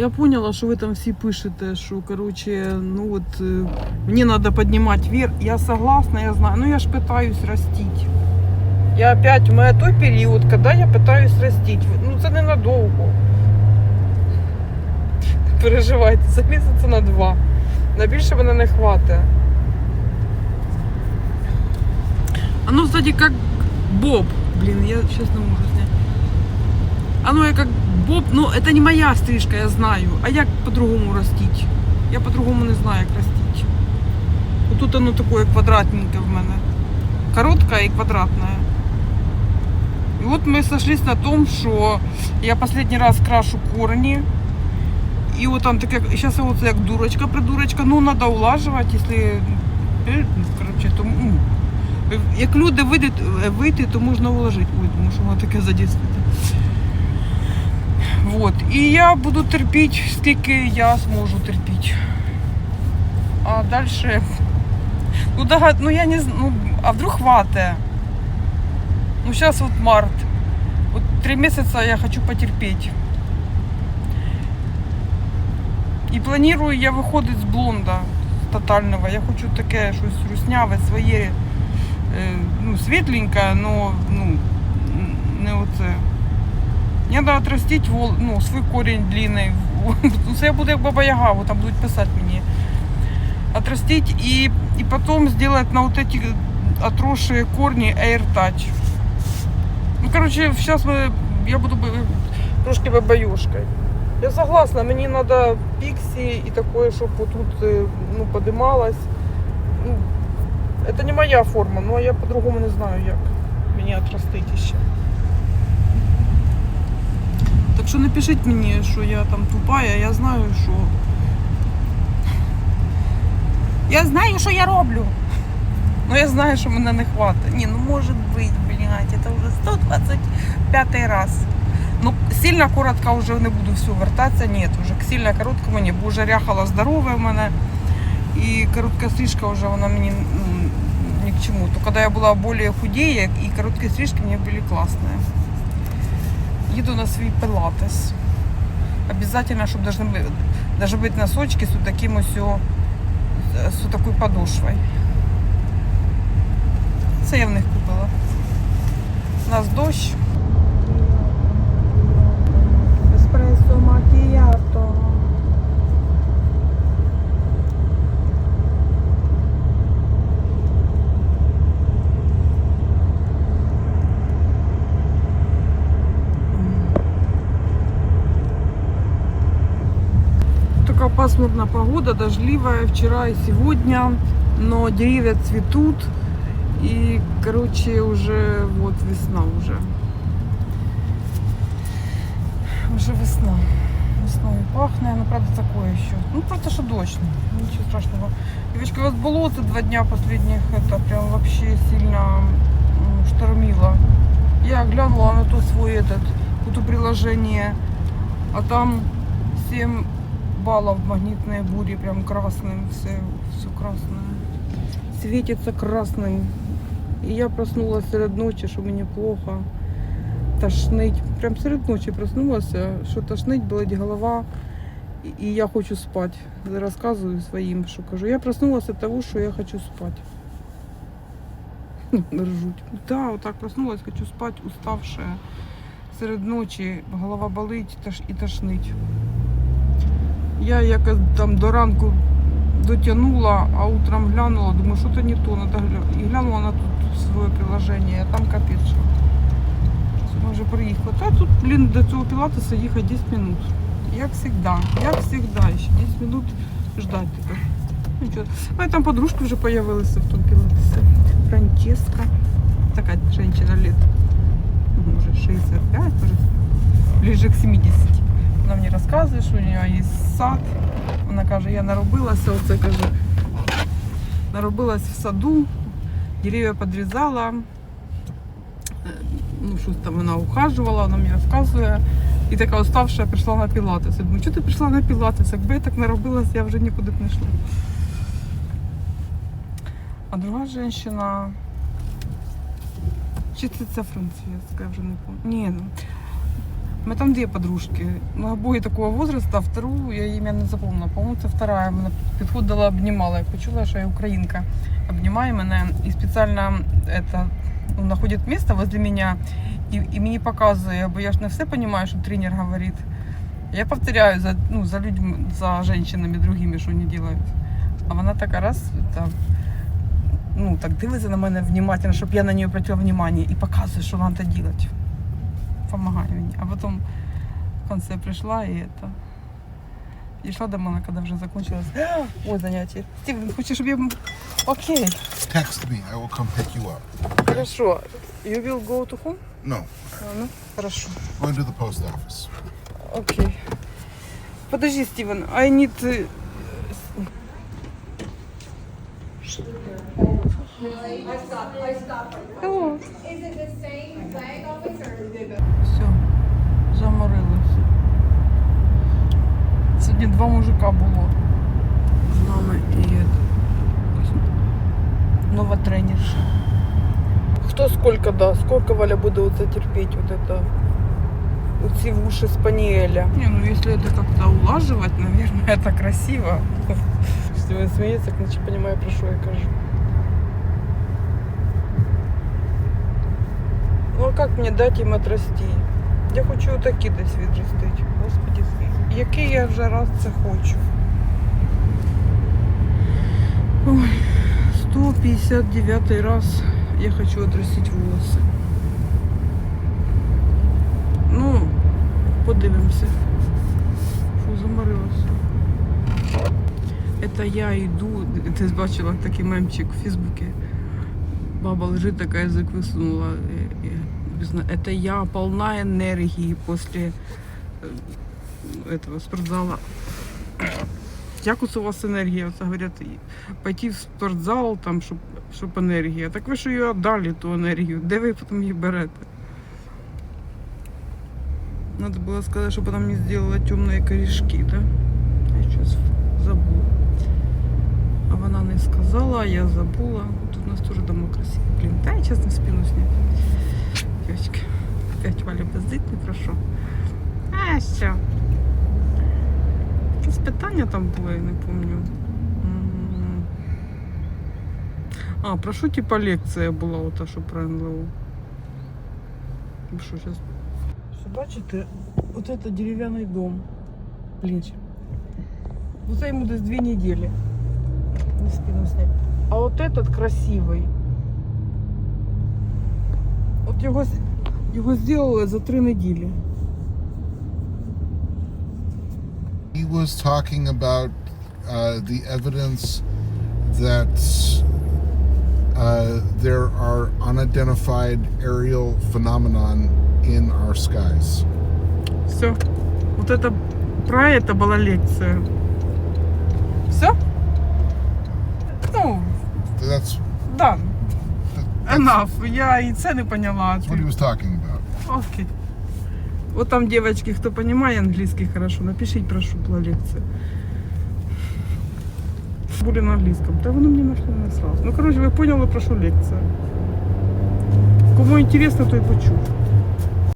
Я поняла, що ви там всі пишете, що короче, ну от е, мені треба піднімати вверх. Я согласна, я знаю. Ну я ж питаюсь ростити. Я опять, у мене той період, коли я питаюсь ростити. Ну це ненадовго. Не переживайте, це місяця на два. На більше мене не хватить. А ну, кстати, как Боб. Блин, я сейчас не можу снять. Оно я как Боб, ну это не моя стрижка, я знаю. А як по-другому ростить? Я по-другому не знаю, як ростить. Тут оно такое квадратненьке в мене. Короткое и квадратное. И вот мы сошлись на том, что я последний раз крашу корни. И вот там таке, сейчас я вот як дурочка, придурочка, ну надо улаживать, если, е, короче, то, м, як люди вийдуть, вийти, то можна уложити. Ой, тому що воно таке задійствує. Вот. І я буду терпіти, скільки я зможу терпіти. А дальше. Ну, догад... ну я не знаю. Ну, а вдруг хватит? Ну, сейчас вот март. Вот три месяца я хочу потерпеть. І планую я виходити з блонда тотального. Я хочу таке щось русняве, своє, е, ну, світленьке, но ну, не оце. Мені треба отрастити вол, ну, свій корінь длинний. Це я баба Яга, там будуть писати мені. Отрастить і, і потім зробити на вот эти отросшие корни Air Touch. Ну, короче, сейчас мы, я буду трошки бабаюшкой. Я согласна, мені треба піксі і таке, щоб тут е, ну, подималось. Ну, це не моя форма, ну а я по-другому не знаю, як мені отрастити ще. що не пишіть мені, що я там тупая, я знаю, що. Я знаю, що я роблю. Ну я знаю, що мене не хватить. Ні, ну може бути, блядь, це вже 125 раз. Ну, сильно коротко вже не буду все вертатися. Ні, вже к сильно короткому ні, бо вже ряхало здорове в мене. І коротка стрижка вже вона мені ну, ні к чому. То коли я була більш худіє, і короткі стрижки мені були класні. Їду на свій пилатес. Обязательно, чтобы должны быть, даже быть носочки с вот таким вот с вот такой подошвой. Це я в них купила. У нас дощ. Пасмурная погода, дождливая вчера и сегодня, но деревья цветут. И, короче, уже вот весна уже. Уже весна. Весною пахнет, но правда такое еще. Ну просто что дождь. Ничего страшного. Девочки, у вас болото два дня последних, это прям вообще сильно штормило. Я глянула на то свой этот, это приложение, а там 7 баллов магнитной бури, прям красным, все, все красное. Светится красным. И я проснулась серед ночи, что мне плохо. Тошнить. Прям серед ночи проснулась, что тошнить, болить голова. И- И я хочу спать. Рассказываю своим, что кажу. Я проснулась от того, что я хочу спать. Ржуть. Да, вот так проснулась, хочу спать, уставшая. Серед ночі голова болить тош- і тошнить. Я якось там до ранку дотягнула, а утром глянула, думаю, що то не то, надо гля... І глянула на тут своє приложення, а там капець. що. Сьогодні вже. Та тут, блін, до цього пілатеса їхати 10 минут. Як завжди, як завжди, ще 10 минут ждать тепер. Ну. У там подружки вже з'явилися в тому пілатесі. Франческа. Така жінка лет. Може 65, може ближе к 70. Вона мені розказує, що у неї є сад. Вона каже, я наробилася, оце каже, наробилась в саду, дерев'я підрізала, е, ну щось там вона ухажувала, вона мені розказує. І така уставша прийшла на пілатес. Я думаю, чого ти прийшла на пілатес? Якби я так наробилась, я вже нікуди б не йшла. А друга жінка, чи це ця я вже не пам'ятаю. Ні, ну, Мы там две подружки. Ну, обои такого возраста, а вторую я имя не запомнила. По-моєму, це вторая. Мене підходила, обнімала. Я почула, що я українка. Обнімає мене і спеціально это, ну, знаходить місце возле мене і, і мені показує, бо я ж не все розумію, що тренер говорить. Я повторяю за, ну, за людьми, за женщинами другими, що вони роблять. А вона така раз там, ну, так дивиться на мене внимательно, щоб я на нее обратила внимание і показує, що треба робити. Помагає мені. А потім в конце прийшла і это. І йшла до мене, коли вже закончилось. Ой, заняття. Стівен, хочеш, щоб я... Окей, Text me. I will come pick you up. хорошо. You will go to home? No, А, ну, хорошо. going to the post office. Окей. Подожди, Стивен, I need... uh, Hello. Is it the same flag always два мужика було з нами і это, якась нова тренерша. Хто скільки да, скільки Валя буде оце терпіти, вот это, оці вуші спаніеля. Не, ну если это как-то улаживать, наверное, это красиво. Если він сміється, значить понимаю, про що я кажу. Ну а як мені дати їм отрасти? Я хочу отакі десь відростити. Господи, який я вже раз це хочу. Ой, 159 раз я хочу отрастити волоси. Ну, подивимося. Фу, заморилася. Это я йду, ти бачила такий мемчик в Фейсбуке. Баба лежит, такая язык высунула. и- и написано, Это я полна энергии после э, этого спортзала. Як оце у вас енергія? Оце говорять, і пойти в спортзал, там, щоб, щоб енергія. Так ви ж її віддали, ту енергію. Де ви потім її берете? Надо было сказать, чтобы она мне сделала темные корешки, да? Я сейчас забула. А вона не сказала, а я забула. Тут у нас тоже дома красиво. Блин, дай я честно спину снять. Девочки, опять Валя бездит, не прошу. А, все. Якісь питання там було, я не пам'ятаю. М. А, про що типа лекція була, ота, що про НЛО? Ви що, зараз? Що бачите, от це дерев'яний дом. Блін. Оце йому десь дві неділі. Не спину снять. А от этот красивий. От його, з- його зробили за три неділі. was talking about uh, the evidence that uh, there are unidentified aerial phenomenon in our skies. Все. Вот это про это была лекция. Все? Ну, That's, да. that's Enough. Я і це не поняла. what he was talking about. Окей. Вот там девочки, кто понимает английский хорошо, напишите, про что была лекция. Были на английском. Да воно мне нашли не сразу. Ну, короче, вы поняли, про что лекция. Кому интересно, то и почув.